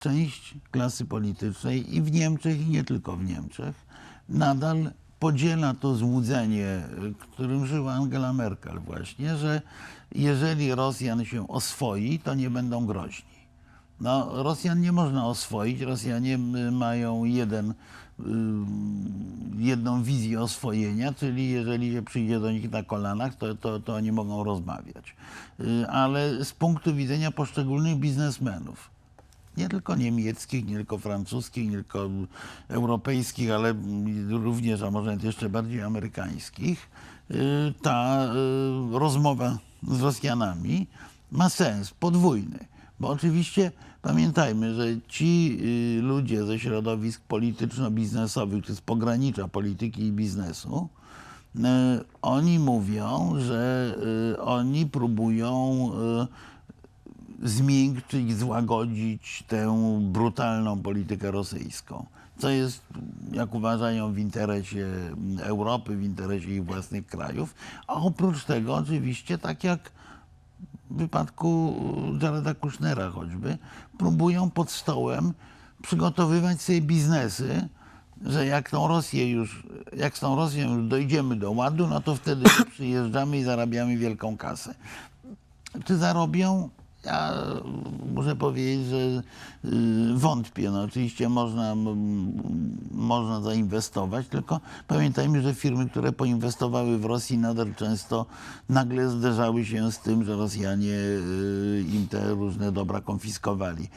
część klasy politycznej i w Niemczech, i nie tylko w Niemczech, nadal podziela to złudzenie, którym żyła Angela Merkel właśnie, że jeżeli Rosjan się oswoi, to nie będą groźni. No, Rosjan nie można oswoić. Rosjanie mają jeden, y, jedną wizję oswojenia, czyli jeżeli się przyjdzie do nich na kolanach, to, to, to oni mogą rozmawiać. Y, Ale z punktu widzenia poszczególnych biznesmenów, nie tylko niemieckich, nie tylko francuskich, nie tylko europejskich, ale również, a może jeszcze bardziej amerykańskich, y, ta y, rozmowa z Rosjanami ma sens podwójny. Bo oczywiście pamiętajmy, że ci y, ludzie ze środowisk polityczno-biznesowych, czy z pogranicza polityki i biznesu, oni mówią, że oni próbują zmiękczyć, złagodzić tę brutalną politykę rosyjską. Co jest, jak uważają, w interesie Europy, w interesie ich własnych krajów. A oprócz tego, oczywiście, tak jak w wypadku Jareda Kushnera choćby, próbują pod stołem przygotowywać sobie biznesy, że jak tą Rosję już, jak z tą Rosją już dojdziemy do ładu, no to wtedy przyjeżdżamy i zarabiamy wielką kasę. Czy zarobią? Ja muszę powiedzieć, że y, wątpię. No, oczywiście można, można zainwestować, tylko pamiętajmy, że firmy, które poinwestowały w Rosji, nadal często nagle zderzały się z tym, że Rosjanie y, im te różne dobra konfiskowali.